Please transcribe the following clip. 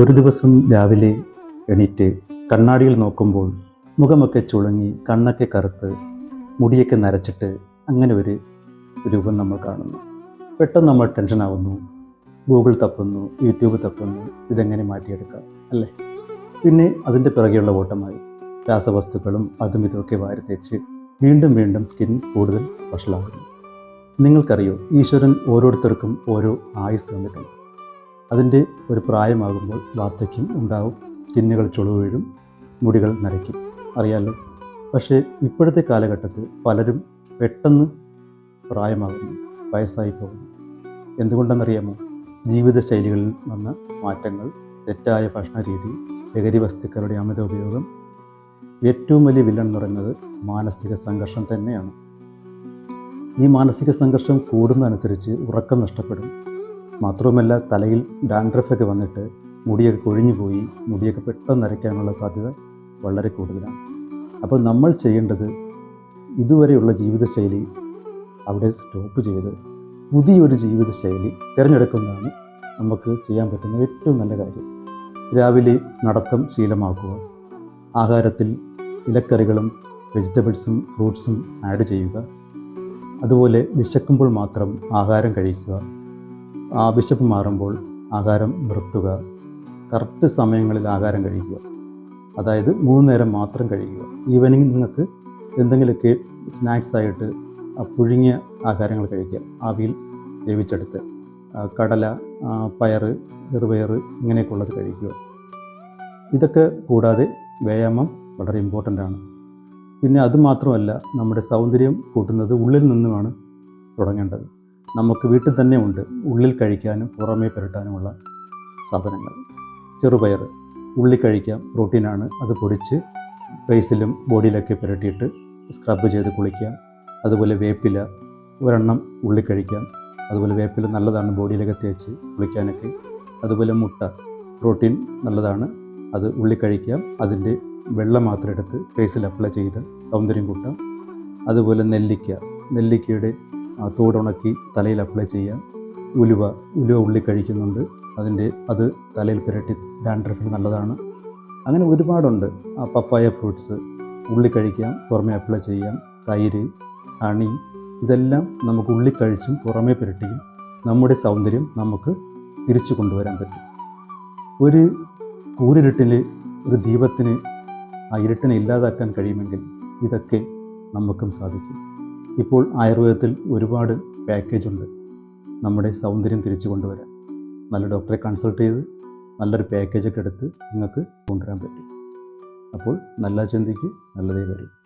ഒരു ദിവസം രാവിലെ എണീറ്റ് കണ്ണാടിയിൽ നോക്കുമ്പോൾ മുഖമൊക്കെ ചുളങ്ങി കണ്ണൊക്കെ കറുത്ത് മുടിയൊക്കെ നരച്ചിട്ട് അങ്ങനെ ഒരു രൂപം നമ്മൾ കാണുന്നു. പെട്ടെന്ന് നമ്മൾ ടെൻഷൻ ആവുന്നു. ഗൂഗിൾ തപ്പുന്നു യൂട്യൂബ് തപ്പുന്നു ഇതെങ്ങനെ മാറ്റിയെടുക്കാം അല്ലേ? പിന്നെ അതിന്റെ പിറകെയുള്ള ഓട്ടമായി. രാസവസ്തുക്കളും അതും ഇതുമൊക്കെ വാരി തേച്ച് വീണ്ടും വീണ്ടും സ്കിൻ കൂടുതൽ വഷളാകുന്നു. നിങ്ങൾക്കറിയോ ഈശ്വരൻ ഓരോരുത്തർക്കും ഓരോ ആയുസ് തന്നിട്ടുണ്ട്. അതിന്റെ ഒരു പ്രായമാകുമ്പോൾ വാർദ്ധക്യം ഉണ്ടാവും. സ്കിന്നുകൾ ചുളിവ് വീഴും മുടികൾ നരയ്ക്കും. അറിയാലോ? പക്ഷേ ഇപ്പോഴത്തെ കാലഘട്ടത്തിൽ പലരും പെട്ടെന്ന് പ്രായമാകുന്നു വയസ്സായി പോകുന്നു. എന്തുകൊണ്ടെന്നറിയാമോ? ജീവിതശൈലികളിൽ വന്ന മാറ്റങ്ങൾ തെറ്റായ ഭക്ഷണ രീതി ലഹരി വസ്തുക്കളുടെ അമിത ഉപയോഗം ഏറ്റവും വലിയ വില്ലൻ എന്ന് പറയുന്നത് മാനസിക സംഘർഷം തന്നെയാണ്. ഈ മാനസിക സംഘർഷം കൂടുന്നതനുസരിച്ച് ഉറക്കം നഷ്ടപ്പെടും മാത്രവുമല്ല തലയിൽ ഡാൻഡ്രഫൊക്കെ വന്നിട്ട് മുടിയൊക്കെ കൊഴിഞ്ഞു പോയി മുടിയൊക്കെ പെട്ടെന്ന് നരയ്ക്കാനുള്ള സാധ്യത വളരെ കൂടുതലാണ്. അപ്പോൾ നമ്മൾ ചെയ്യേണ്ടത് ഇതുവരെയുള്ള ജീവിതശൈലി അവിടെ സ്റ്റോപ്പ് ചെയ്ത് പുതിയൊരു ജീവിതശൈലി തിരഞ്ഞെടുക്കുന്നതാണ് നമുക്ക് ചെയ്യാൻ പറ്റുന്ന ഏറ്റവും നല്ല കാര്യം. രാവിലെ നടത്തം ശീലമാക്കുക ആഹാരത്തിൽ ഇലക്കറികളും വെജിറ്റബിൾസും ഫ്രൂട്ട്സും ആഡ് ചെയ്യുക അതുപോലെ വിശക്കുമ്പോൾ മാത്രം ആഹാരം കഴിക്കുക വിശപ്പ് മാറുമ്പോൾ ആഹാരം നിർത്തുക. കറക്റ്റ് സമയങ്ങളിൽ ആഹാരം കഴിക്കുക. അതായത് മൂന്ന് നേരം മാത്രം കഴിക്കുക. ഈവനിങ് നിങ്ങൾക്ക് എന്തെങ്കിലുമൊക്കെ സ്നാക്സ് ആയിട്ട് പുഴുങ്ങിയ ആഹാരങ്ങൾ കഴിക്കുക. ആവിയിൽ വേവിച്ചെടുത്ത് കടല പയർ ചെറുപയർ ഇങ്ങനെയൊക്കെ ഉള്ളത് കഴിക്കുക. ഇതൊക്കെ കൂടാതെ വ്യായാമം വളരെ ഇമ്പോർട്ടന്റ് ആണ്. പിന്നെ അതുമാത്രമല്ല നമ്മുടെ സൗന്ദര്യം കൂട്ടുന്നത് ഉള്ളിൽ നിന്നുമാണ് തുടങ്ങേണ്ടത്. നമുക്ക് വീട്ടിൽ തന്നെ ഉണ്ട്. ഉള്ളിൽ കഴിക്കാനും പുറമേ പുരട്ടാനുമുള്ള സാധനങ്ങൾ. ചെറുപയർ ഉള്ളി കഴിക്കാം. പ്രോട്ടീനാണ് അത് പൊടിച്ച് ഫേസിലും ബോഡിയിലൊക്കെ പുരട്ടിയിട്ട് സ്ക്രബ് ചെയ്ത് കുളിക്കാം. അതുപോലെ വേപ്പില ഒരെണ്ണം ഉള്ളി കഴിക്കാം. അതുപോലെ വേപ്പില നല്ലതാണ് ബോഡിയിലൊക്കെ തേച്ച് കുളിക്കാനൊക്കെ. അതുപോലെ മുട്ട പ്രോട്ടീൻ നല്ലതാണ്. അത് ഉള്ളി കഴിക്കാം. അതിന്റെ വെള്ളം മാത്രം എടുത്ത് ഫേസിൽ അപ്ലൈ ചെയ്ത് സൗന്ദര്യം കൂട്ടാം. അതുപോലെ നെല്ലിക്ക. നെല്ലിക്കയുടെ തോടുണക്കി തലയിൽ അപ്ലൈ ചെയ്യാം ഉലുവ ഉലുവ ഉള്ളി കഴിക്കുന്നുണ്ട്. അതിന്റെ അത് തലയിൽ പുരട്ടി ഡാൻഡ്രഫിന് നല്ലതാണ്. അങ്ങനെ ഒരുപാടുണ്ട്. ആ പപ്പായ ഫ്രൂട്ട്സ് ഉള്ളി കഴിക്കാം പുറമേ അപ്ലൈ ചെയ്യാം. തൈര് ഹണി ഇതെല്ലാം നമുക്ക് ഉള്ളി കഴിച്ചും പുറമേ പുരട്ടിയും നമ്മുടെ സൗന്ദര്യം നമുക്ക് തിരിച്ചു കൊണ്ടുവരാൻ പറ്റും. ഒരു കൂരിരുട്ടിൽ ഒരു ദീപത്തിന് ആ ഇരുട്ടിനെ ഇല്ലാതാക്കാൻ കഴിയുമെങ്കിൽ ഇതൊക്കെ നമുക്കും സാധിക്കും. ഇപ്പോൾ ആയുർവേദത്തിൽ ഒരുപാട് പാക്കേജ് ഉണ്ട്. നമ്മുടെ സൗന്ദര്യം തിരിച്ചു കൊണ്ടുവരാൻ. നല്ല ഡോക്ടറെ കൺസൾട്ട് ചെയ്ത് നല്ലൊരു പാക്കേജൊക്കെ എടുത്ത് നിങ്ങൾക്ക് കൊണ്ടുവരാൻ പറ്റും. അപ്പോൾ നല്ല ചിന്തയ്ക്ക് നല്ലതേ വരും.